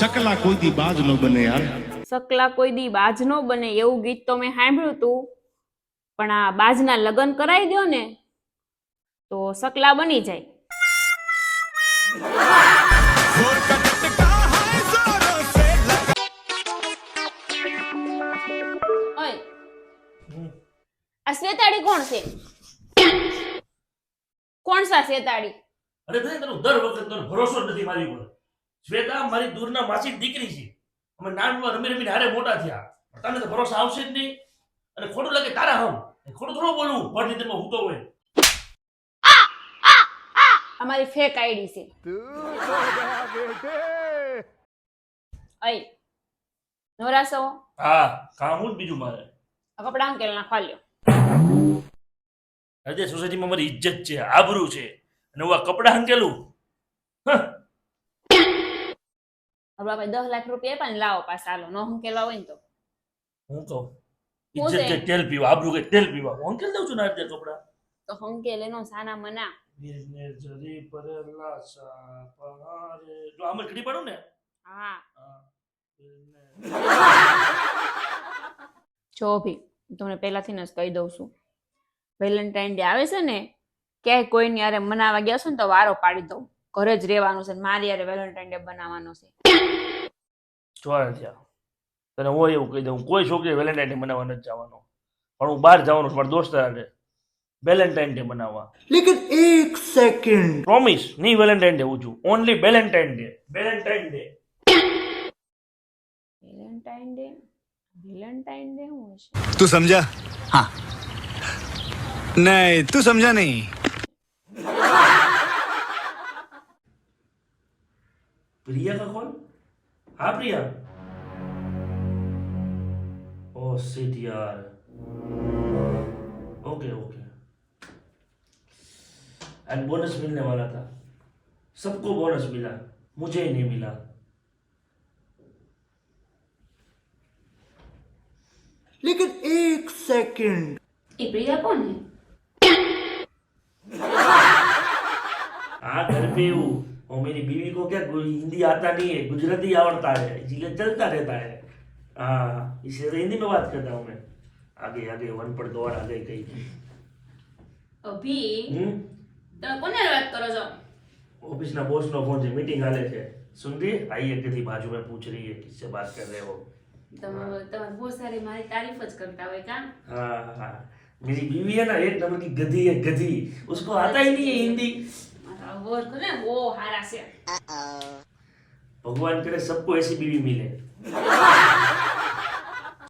ચકલા કોઈ દી બાજ નો બને યાર. સકલા કોઈ દી બાજ નો બને એવું ગીત તો મેં સાંભળ્યું હતું પણ આ બાજના લગ્ન કરાવી દો ને તો સકલા બની જાય. આ શેતાડી કોણ છે? કોણ સા શેતાડી અરે ભાઈ તને દર વખત તને ભરોસો નથી મારી ઉપર. શ્વેતા મારી દૂરના માસી દીકરી છે. અમે નાનમાં રમી રમીને હારે મોટા થયા. તને તો ભરોસા આવશે જ નહીં. અને ખોટું લાગે તારા હમ. ખોટું થોડું બોલવું ભરતી તેમાં હું તો હોય. અમારી ફેક આઈડી છે. અઈ નોરાસો હા કામ હું જ બીજું મારે. આ કપડા અંકેલ ના ખાલ્યો અરે સોસાયટીમાં મારી ઇજ્જત છે આબરૂ છે. અને હું આ કપડા હંકેલું હવે આપણે દસ લાખ રૂપિયા આપ્યા ને લાવો પાછા હાલો નો અંકેલવા હોય ને તો હું કહું ઇજ્જત છે? કે તેલ પીવા આબરૂ કે તેલ પીવા હું અંકેલ દઉં છું ના રીતે કપડા તો હંકેલ એનો સાના મના વીરને જરી પરેલા સાપહારે. જો આમ ઘડી પાડું ને હા જો ભી તમને પહેલાથી જ કહી દઉં છું વેલેન્ટાઇન ડે આવે છે ને ક્યાંય કોઈની યારે મનાવા ગયા છો ને તો વારો પાડી દઉં ઘરે જ રહેવાનું છે મારી યારે વેલેન્ટાઇન ડે બનાવવાનો છે. જોવાનું તને હું એવું કહી દઉં કોઈ છોકરી વેલેન્ટાઇન ડે મનાવવા નથી જવાનો. પણ હું બહાર જવાનું છું મારા દોસ્ત સાથે વેલેન્ટાઇન ડે મનાવવા લેકિન એક સેકન્ડ પ્રોમિસ નહીં વેલેન્ટાઇન ડે હું છું. Only Valentine Day Valentine Day Valentine Day Valentine Day હું છે તું સમજા? હા. નહીં તું સમજા નહીં. प्रिया का कॉल? हाँ प्रिया? ओ सिट यार। ओके ओके एंड बोनस मिलने वाला था। सबको बोनस मिला। मुझे ही नहीं मिला। लेकिन एक सेकंड प्रिया कौन है? हाँ घर पे हूँ। और मेरी बीवी को क्या गु- हिंदी आता नहीं है गुजराती आवड़ता है इसलिए चलता रहता है हाँ इसलिए तो हिंदी में बात करता हूँ मैं आगे आगे वन पर दो और आगे कहीं અભી हम्म તમે કોને વાત કરો છો ऑफिस ना बॉस नो फोन से मीटिंग हाले थे सुन रही है आई है थी बाजू में पूछ रही है किससे बात कर रहे हो તમે તમારે બહુ સારી મારી તારીફ જ કરતા હોય કા हाँ हाँ मेरी बीवी है ना एक नंबर की गधी है गधी उसको आता ही नहीं है हिंदी વર્ક ને બહુ સારા છે. ભગવાન કરે સબકો એસી બીવી મિલે.